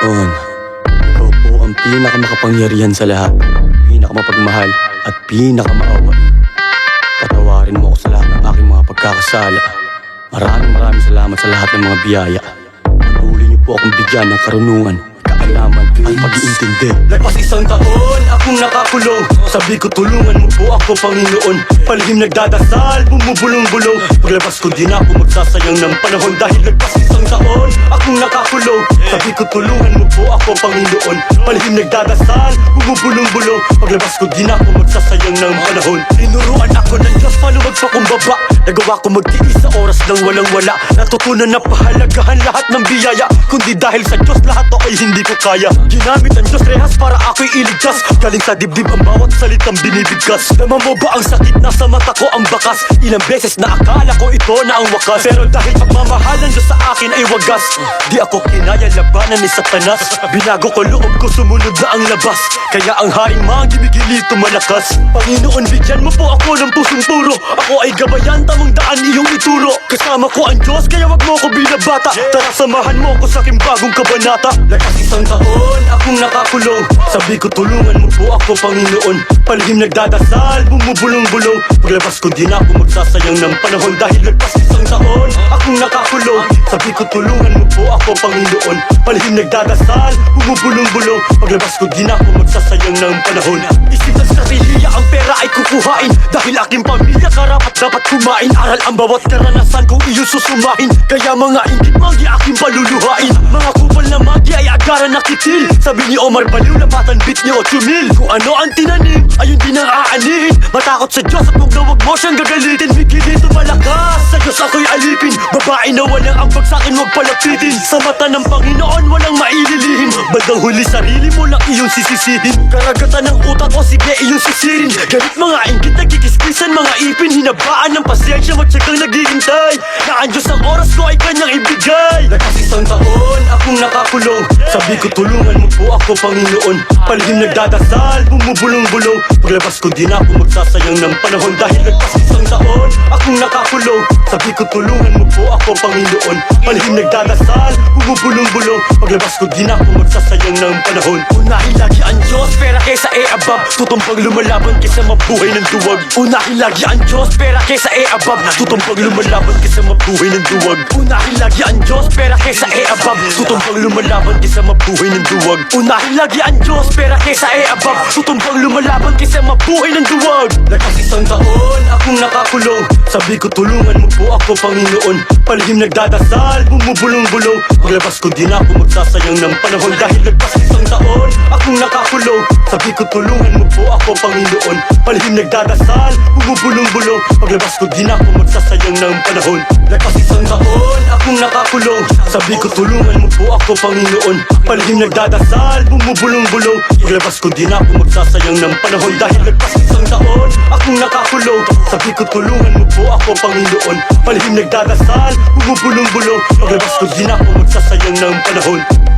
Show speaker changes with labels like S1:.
S1: taon Ikaw po ang pinakamakapangyarihan sa lahat. Pinakamapagmahal at pinakamaawain Patawarin mo ako sa lahat ng aking mga pagkakasala. Maraming maraming salamat sa lahat ng mga biyaya. Patuloy niyo po akong bigyan ng karunungan Kaalaman at pag-iintindi.
S2: Lagpas isang taon, akong nakakulong Sabi ko tulungan mo po ako Panginoon. Palihim nagdadasal, bumubulong-bulong Paglabas ko di na ako magsasayang ng panahon Dahil lagpas isang taon, akong nakakulong Sabi ko tulungan mo po ako Panginoon. Palihim nagdadasal, bumubulong-bulong Paglabas ko di na ako magsasayang ng panahon. Tinuruan ako ng Diyos paano magpakumbaba? Nagawa ko magtiis sa oras ng walang-wala Natutunan na pahalagahan lahat ng biyaya. Kundi dahil sa Diyos lahat to ay hindi ko kaya. Ginamit ang Diyos rehas para ako'y iligtas. Galing sa dibdib ang bawat salitang binibigkas. Naman mo ba ang sakit? Nasa mata ko ang bakas. Ilang beses na akala ko ito na ang wakas. Pero dahil pagmamahalan Diyos sa akin ay wagas. Di ako kinaya labanan ni Satanas. Binago ko loob ko sumunod na ang labas. Kaya ang haring mga ginigilito malakas. Panginoon bigyan mo po ako ng pusong puro. Ako ay gabayan tamang daan iyong ituro. Kasama ko ang Diyos kaya wag mo ko binabata. Tara samahan mo ko sa aking bagong kabanata. Lakas isang taon akong nakakulong Sabi ko tulungan mo po ako Panginoon Palihim nagdadasal bumubulong-bulong Paglabas ko di na ako magsasayang ng panahon Dahil lagpas isang taon. Akong nakakulong Sabi ko tulungan mo po ako Panginoon. Palihim nagdadasal bumubulong-bulong Paglabas ko di na ako magsasayang ng panahon. Isip ng sarili ang pera ay kukuhain. Dahil aking pamilya karapat dapat kumain. Aral ang bawat karanasan kung iyo susumahin. Kaya mga ingit magi aking paluluhain Mga kupal na magi ay agaran na Sabi ni Omar Baliw na patanbit ni Ochumil Kung ano ang tinanim, ayun din ang aanihin Matakot sa Diyos at huwag na huwag mo siyang gagalitin. Bigil dito malakas, sa Diyos ako'y alipin. Babae na walang ambag sa'kin huwag palapitin. Sa mata ng Panginoon walang maililihim Bandang huli sarili mo lang iyong sisisihin. Karagatan ng utak o sige iyong sisirin. Galit mga inggit nagkikiskisan mga ipin. Hinabaan ng pasensya matyagang naghihintay. Na ang Diyos ang oras ko ay kanyang ibigay Lakas isang taon akong nakakulong Sabi ko tulungan mo po ako Panginoon. Palihim nagdadasal bumubulong-bulong Paglabas ko di na ako magsasayang ng panahon. Dahil lagpas isang taon akong nakakulong Sabi ko tulungan mo po ako Panginoon. Palihim nagdadasal bumubulong-bulong Paglabas ko di na ako magsasayang ng panahon. Unahin lagi ang Diyos pera kaysa e above Tutumpag lumalaban kaysa mabuhay ng duwag. Unahin lagi ang Diyos pera kaysa e above Tutumpag lumalaban kaysa mabuhay ng duwag. Unahin lagi ang Diyos pera kaysa e above Tutumpag lumalaban kaysa mabuhay ng duwag. Unahin lagi ang Diyos pera kaysa e above Tutumpag lumalaban kaysa mabuhay ng duwag. Lakas isang taon akong nakakulong Sabi ko tulungan mo po ako Panginoon. Palihim nagdadasal bumubulong-bulong Paglabas ko di na ako magsasayang ng panahon. Dahil lagpas isang taon akong nakakulong Sabi ko tulungan mo po ako Panginoon. Palihim nagdadasal bumubulong-bulong Paglabas ko di na ako magsasayang ng panahon. Lagpas isang taon akong nakakulong Sabi ko tulungan mo po ako Panginoon. Palihim nagdadasal bumubulong-bulong Paglabas ko di na ako magsasayang ng panahon. Dahil lagpas isang taon akong nakakulong Sabi ko tulungan mo po ako Panginoon. Palihim nagdadasal bumubulong-bulong. Paglabas ko di na ako magsasayang ng panahon